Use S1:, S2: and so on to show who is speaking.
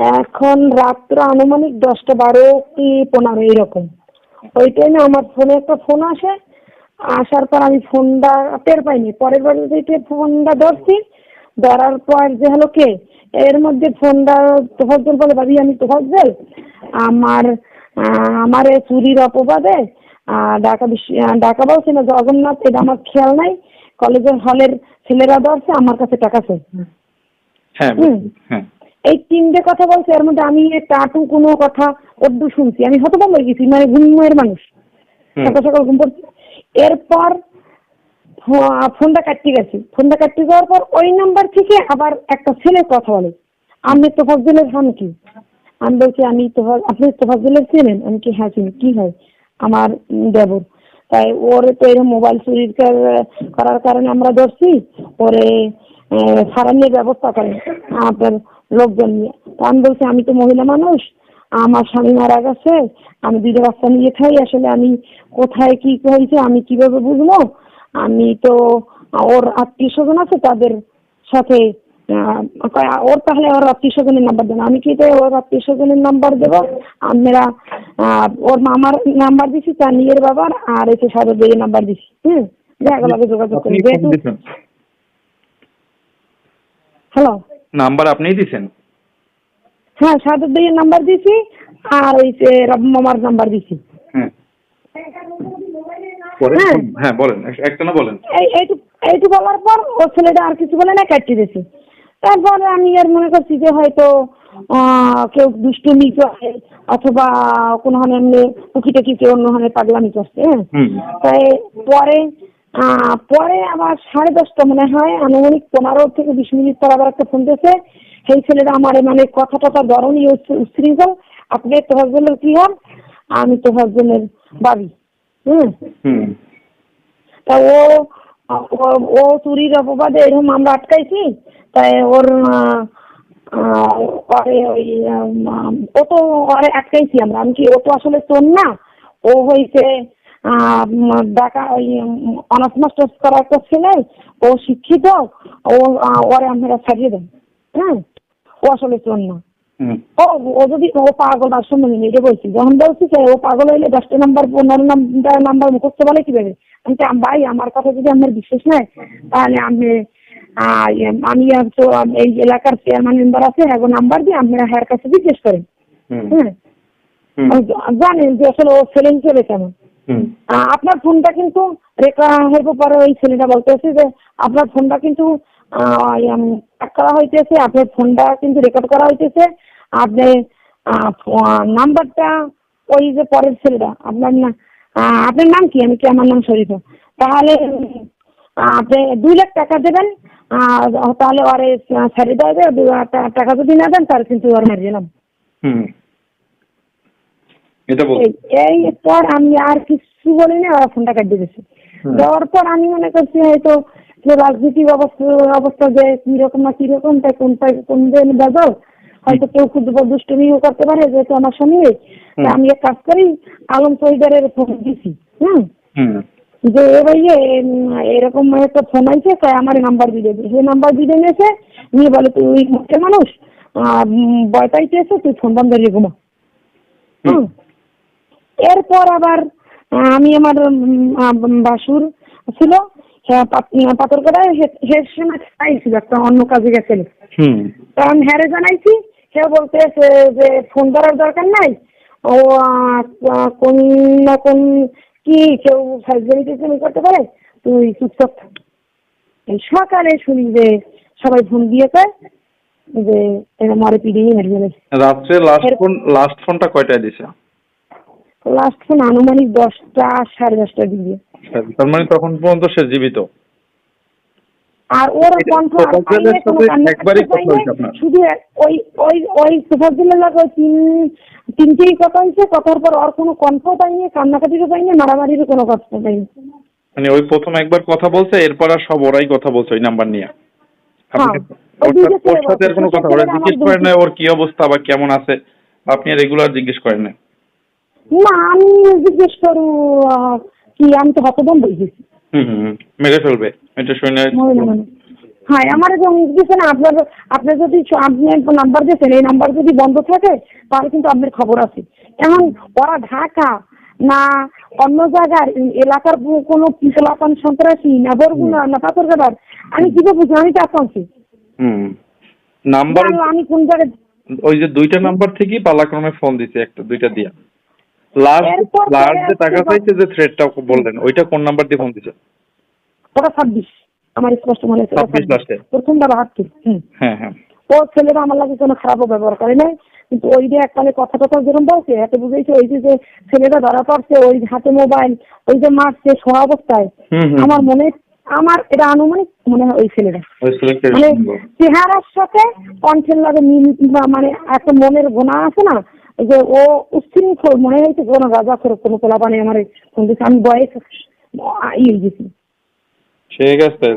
S1: এখন রাত্র আনুমানিক দশটা বারো কি পনেরো এরকম ওই টাইমে আমার ফোনে একটা ফোন আসে। আসার পর আমি ফোনটা টের পাইনি। পরের বার থেকে ফোনটা ধরছি ধরার পর যে হলো কে? এর মধ্যে ফোনটা তোফাজ্জল বলে ভাবি আমি তোফাজ্জল। আমার আমার এই চুরির অপবাদে ঢাকা বিশ্ব ঢাকা বলছি না জগন্নাথ এটা আমার খেয়াল নাই। কলেজের হলের ছেলেরা ধরছে আমার কাছে টাকা চাই।
S2: হ্যাঁ
S1: হুম।
S2: হ্যাঁ।
S1: এই তিনটে কথা বলছে এর মধ্যে আমি টাটু কোনো কথা অর্ধ শুনছি। আমি হতভম্ব হয়ে গেছি মানে ঘুমের মানুষ। সকাল সকাল ঘুম পড়ছি। এরপর ফোনটা কাটতে গেছি। ফোনটা কাটতে যাওয়ার পর ওই নাম্বার থেকে আবার একটা ছেলে কথা বলে। আমি তোফাজ্জলের হন কি? আমি বলছি আমি তোফা আপনি তোফাজ্জলের চেনেন? আমি কি হ্যাঁ চিনি। কি হয়? আমার দেবর। তাই ওর তো এরকম মোবাইল চুরি করার কারণে আমরা ধরছি। ওরে সারানোর ব্যবস্থা করেন। আপনার লোকজন নিয়ে। তা আমি বলছি আমি তো মহিলা মানুষ আমার স্বামী মারা গেছে আমি দুটো বাচ্চা নিয়ে খাই আসলে আমি কোথায় কি হয়েছে আমি কীভাবে বুঝব? আমি তো ওর আত্মীয় স্বজন আছে তাদের সাথে ওর তাহলে ওর আত্মীয় স্বজনের নাম্বার দেন। আমি কি তো ওর আত্মীয় স্বজনের নাম্বার দেবো? আমরা ওর মামার নাম্বার দিছি তার নিজের বাবার আর এসে সাদের দিয়ে নাম্বার দিছি হুম? দেখা গেল যোগাযোগ করি। যেহেতু হ্যালো?
S2: নাম্বার আপনিই দিছেন?
S1: হ্যাঁ সাদের দিয়ে নাম্বার দিছি আর ওই যে রব মামার নাম্বার দিছি।
S2: হ্যাঁ। পরে
S1: হ্যাঁ।
S2: হ্যাঁ বলেন একটা না বলেন।
S1: এই এইটু বলার পর ও ছেলেটা আর কিছু বলে না কাটিয়ে দিয়েছে তারপরে আমি আর মনে করছি যে হয়তো আহ, কেউ দুষ্টুমি করে অথবা কোনো হানে এমনি টুকিটাকি কেউ অন্য হানে পাগলামি করছে হ্যাঁ। তাই পরে পরে আবার সাড়ে দশটা মনে হয় আনুমানিক পনেরো থেকে বিশ মিনিট পর আবার একটা ফোন দিয়েছে। সেই ছেলেটা আমার মানে কথা টথা ধরনই উচ্ছৃঙ্খল আপনি তোহাজনের কি হন? আমি তোহাজনের বাবি হুম?
S2: হুম।
S1: তা ও ও- চুরির অপবাদে এরকম আমরা আটকাইছি। তাই ওর ওই ও তো আটকাইছি আমরা। আমি কি ও তো আসলে তোর না? ও হইছে আহ, উম, ওই অনার্স মাস্টার্স করা একটা ছেলে ও শিক্ষিত ও ওরে আমরা ছাড়িয়ে দেন। হ্যাঁ? ও আসলে তোর না। ও ও যদি ও পাগল আর শুনুন এটা বলছি যখন বলছি যে ও পাগল হইলে দশটা নাম্বার পনেরো নাম্বার নাম্বার মুখস্থ বলে কীভাবে? আমি ভাই আমার কথা যদি আপনার বিশ্বাস নেয় তাহলে আমি ইয়ে, আমি এই এলাকার চেয়ারম্যান মেম্বার আছে এখন নাম্বার দিয়ে আপনারা হ্যার কাছে জিজ্ঞেস করেন। হ্যাঁ? জানেন যে আসলে ও ছেলে হিসেবে কেমন। আপনার ফোনটা কিন্তু পরে ওই ছেলেটা বলতেছে যে আপনার ফোনটা কিন্তু করা হইতেছে আপনার ফোনটা কিন্তু রেকর্ড করা হইতেছে। আপনি নাম্বারটা ওই যে পরের ছেলেটা আপনার না আপনার নাম কি? আমি কি আমার নাম শরীফা তাহলে আপনি দুই লাখ টাকা দেবেন আর তাহলে ওরে ছাড়িয়ে দেওয়া টাকা যদি না দেন তাহলে কিন্তু ওর মারিয়ে নাম
S2: হুম। এটা বল
S1: এই পর আমি আর কিছু বলিনি ওরা ফোনটা কাটিয়ে দিয়েছে। দেওয়ার পর আমি মনে করছি হয়তো যে রাজনীতিক অবস্থা অবস্থা যে কীরকম না কীরকম তাই কোনটা কোন দিন বেদল হয়তো কেউ ক্ষুদ্র দুষ্টুমিও করতে পারে যেহেতু আমার তা আমি এক কাজ করি আলম সহিদারের ফোন দিছি হুম। যে এ ভাইয়ে এরকম একটা ফোন আইছে তাই আমার নাম্বার দিয়ে দে। সেই নাম্বার দিয়ে নিয়েছে নিয়ে বলে তুই মুখে মানুষ ভয় পাইতেছে তুই ফোন বন্ধ দিয়ে ঘুমা। হুম। এরপর আবার আমি আমার বাসুর ছিল হ্যাঁ, পাত- পাথরকাটায় হে- হের সময় চাইছিল একটা অন্য কাজে তখন হ্যারে জানাইছি সে বলতেছে যে ফোন দরকার নাই ও কোন না কোন কি কেউ সার্জারি টেজারি করতে পারে তুই চুপচাপ থাক। সকালে শুনি যে সবাই ফোন দিয়েছে যে এরকম আরে পিডিয়ে মেরে
S2: রাত্রে লাস্ট ফোন লাস্ট ফোনটা কয়টায় দিছে?
S1: লাস্ট ফোন আনুমানিক দশটা সাড়ে দশটার দিকে
S2: তার মানে তখন পর্যন্ত সে জীবিত।
S1: আর ওর কণ্ঠ? শুধু ওই ওই ওই সুফাজুল্লাহ লাগে তিন তিনটেই কথা হয়েছে। কথার পর ওর কোনো কণ্ঠ পাইনি কান্নাকাটিরও পাইনি মারামারিরও কোনো কথা পাইনি।
S2: মানে ওই প্রথম একবার কথা বলছে এরপর আর সব ওরাই কথা বলছে ওই নাম্বার নিয়ে।
S1: হ্যাঁ,
S2: ওর সাথে- কোনো কথা ওরা জিজ্ঞেস করেন না ওর কি অবস্থা বা কেমন আছে আপনি রেগুলার জিজ্ঞেস করেন না
S1: না আমি জিজ্ঞেস করু কি আমি তো হতবম্ব হয়ে
S2: হুম। মেরে ফেলবে এটা শুনে
S1: হ্যাঁ আমার এবং দিচ্ছেন আপনার আপনি যদি আপনি নাম্বার দিয়েছেন এই নাম্বার যদি বন্ধ থাকে তাহলে কিন্তু আপনার খবর আছে। এখন ওরা ঢাকা না অন্য জায়গার এলাকার কোনো পিতলাপান সন্ত্রাসী না বরগুনা না পাথরঘাটার আমি কীভাবে বুঝি আমি তো
S2: হুম নাম্বার
S1: আমি কোন জায়গায়
S2: ওই যে দুইটা নাম্বার থেকেই পালাক্রমে ফোন দিছে একটা দুইটা দিয়া। লাস্ট লাস্ট যে টাকা চাইছে যে থ্রেডটা বললেন ওইটা কোন নাম্বার দিয়ে ফোন দিছে?
S1: ওটা ছাব্বিশ। আমার স্পষ্ট মনে
S2: 26 লাস্টে।
S1: প্রথমটা বাহাত্তর? হুম।
S2: হ্যাঁ হ্যাঁ।
S1: ও ছেলেরা আমার লাগে কোনো খারাপও ব্যবহার করে নাই কিন্তু ওই যে এককালে কথা টথা যেরকম বলছে এতে বুঝেছে ওই যে ধরা পড়ছে ওই হাতে মোবাইল ওই যে মারছে শোয়া অবস্থায়। আমার মনে আমার এটা আনুমানিক মনে হয় ওই ছেলেটা। মানে চেহারার সাথে কণ্ঠের লাগে মিল বা মানে একটা মনের গোনা আছে না যে ও উচ্ছৃঙ্খল মনে হয়েছে কোনো রাজা করে, কোনো পোলা পানি আমার ফোন দিচ্ছে আমি বয়স ইয়ে গেছি
S2: ঠিক আছে।